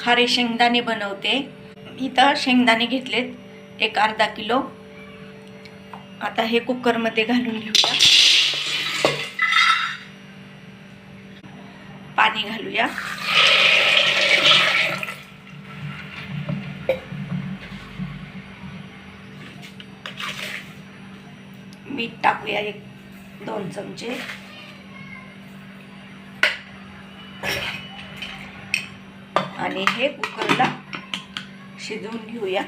खारे शेंगदाणे बनवते. इथं शेंगदाणे घेतलेत एक अर्धा किलो. आता हे कुकरमध्ये घालून घेऊया. पाणी घालूया. मीठ टाकूया एक दोन चमचे. आणि हे कुकरला शिजवून घेऊया.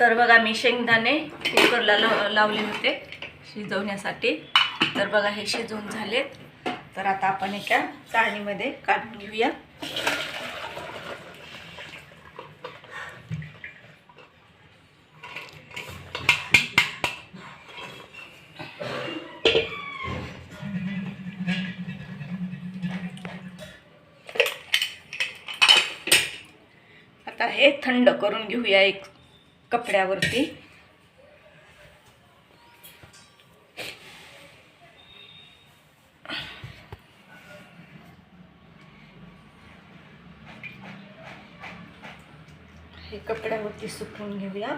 तर बघा मी शेंगदाणे कुकरला लाव लावले होते शिजवण्यासाठी. तर बघा हे शिजवून झालेत. तर आता आपण एका चाळणीमध्ये काढून घेऊया. आता हे थंड करून घेऊया एक कपड्यावरती. हे कपड्यावरती सुकवून घेऊया.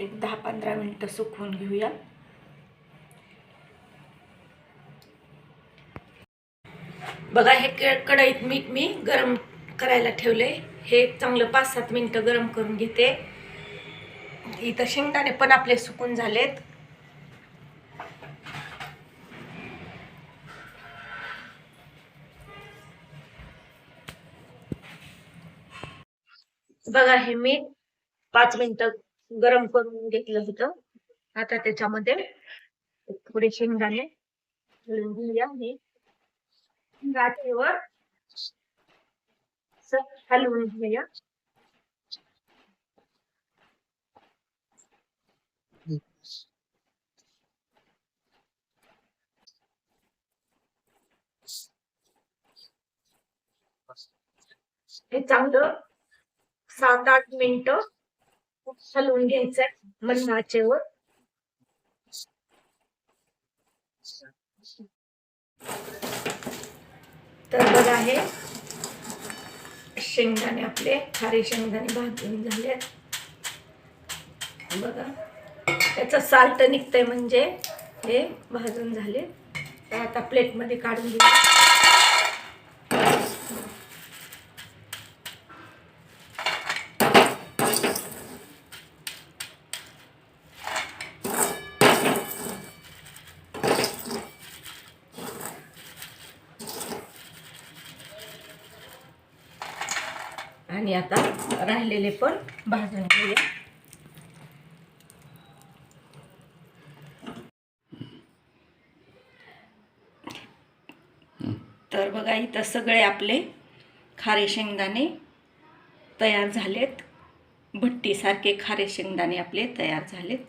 एक दहा पंधरा मिनटं सुकवून घेऊया. बघा हे क- कढईत मीठ मी गरम करायला ठेवले हे चांगलं पाच सात मिनटं गरम करून घेते. इथं शेंगदाणे पण आपले सुकून झालेत. बघा हे मीठ पाच मिनिटं गरम करून घेतलं होतं. आता त्याच्यामध्ये थोडे शेंगदाणे घालून हे. गाठीवर हलवून घेऊया. हे चांगलं सात आठ मिनिट हलवून घ्यायचंय मंद आचेवर तर बघा हे. शेंगदाणे आपले खारे शेंगदाणे भाजून झाले बघा. त्याचं साल्ट निघतंय म्हणजे हे भाजून झाले. तर आता प्लेटमध्ये काढून घेऊ. आणि आता राहिलेले पण भाजून घेऊया. तर बघा इथं सगळे आपले खारे शेंगदाणे तयार झालेत. भट्टीसारखे खारे शेंगदाणे आपले तयार झालेत.